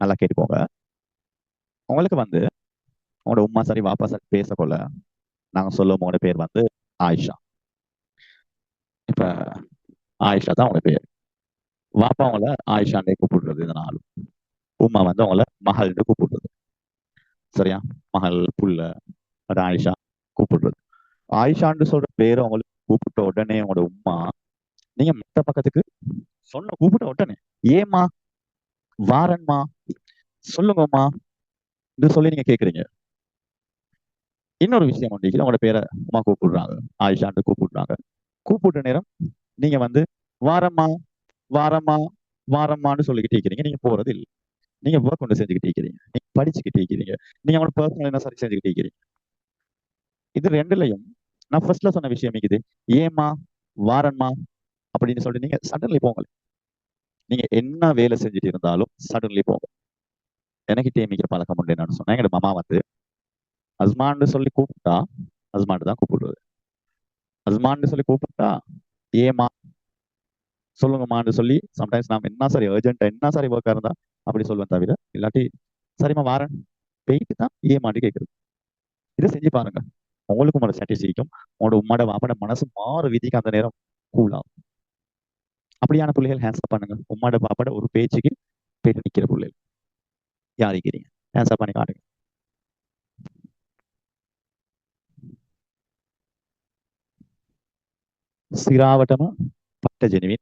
நல்லா கேட்டுக்கோங்க. உங்களுக்கு வந்து உங்களோட உமா சரி வாப்பா சரி பேசக்கொள்ள நாங்க சொல்லுவோம் உங்களோட பேர் வந்து ஆயிஷா. இப்ப ஆயிஷா தான் உங்களோட பேர். வாப்பா உங்களை ஆயிஷாண்டே கூப்பிடுறது இதனாலும் உமா வந்து உங்களை மகள்னு கூப்பிடுறது. சரியா? மகள் புள்ள அது ஆயிஷா கூப்பிடுறது. ஆயிஷான்னு சொல்ற பேரை உங்களுக்கு கூப்பிட்ட உடனே உங்களோட உமா நீங்க மத்த பக்கத்துக்கு சொன்ன கூப்பிட்ட உடனே ஏமா வாரன்மா சொல்லுங்கம்மா இது சொல்லி நீங்க கேக்குறீங்க. இன்னொரு விஷயம் வந்து உங்களோட பேரை அம்மா கூப்பிடுறாங்க. ஆயிஷான்ட்டு கூப்பிடுறாங்க. கூப்பிட்ட நேரம் நீங்க வந்து வாரம்மா வாரம்மா வாரம்மான்னு சொல்லிக்கிட்டு இருக்கிறீங்க நீங்க போறது இல்லை. நீங்க ஒர்க் கொண்டு செஞ்சுக்கிட்டு இருக்கிறீங்க நீங்க படிச்சுக்கிட்டு இருக்கிறீங்க நீங்க அவனோட பர்சனல் என்ன சரி செஞ்சுக்கிட்டு இருக்கிறீங்க இது ரெண்டுலையும் நான் ஃபர்ஸ்ட்ல சொன்ன விஷயம் இருக்குது. ஏமா வாரன்மா அப்படின்னு சொல்லிட்டு நீங்க சடன்லி போங்களே நீங்க என்ன வேலை செஞ்சுட்டு இருந்தாலும் சடன்லி போங்க. எனக்கு டேமிக்கிற பழக்கம் உண்டு என்னன்னு சொன்னேன் எங்க மாமா வந்து அஸ்மான்னு சொல்லி கூப்பிட்டா அஸ்மான் தான் கூப்பிடுவது அஸ்மான்னு சொல்லி கூப்பிட்டா ஏமா சொல்லுங்கம்மான்னு சொல்லி சம்டைம்ஸ் நாம் என்ன சரி அர்ஜென்ட்டா என்ன சரி ஒர்க்காக இருந்தா அப்படி சொல்லுவேன் தவிர இல்லாட்டி சரிம்மா வாரேன். போயிட்டு தான் ஏமாட்டி கேட்குறது. இதை செஞ்சு பாருங்க. உங்களுக்கும் உங்களோட சாட்டிஸ்ஃபைக்கும் உங்களோட உம்மோட வாப்பட மனசு மாறு விதிக்கு அந்த நேரம் கூலாகும் அப்படியான பிள்ளைகள் ஹேண்ட்ஸ் பண்ணுங்க உம்மாட பாப்பாட ஒரு பேச்சுக்கு போயிட்டு நிக்கிற பிள்ளைகள் யார் இருக்கிறீங்க ஹேண்ட்ஸ் பண்ணி காட்டுங்க සිරාවටම පට්ට ජෙනවින්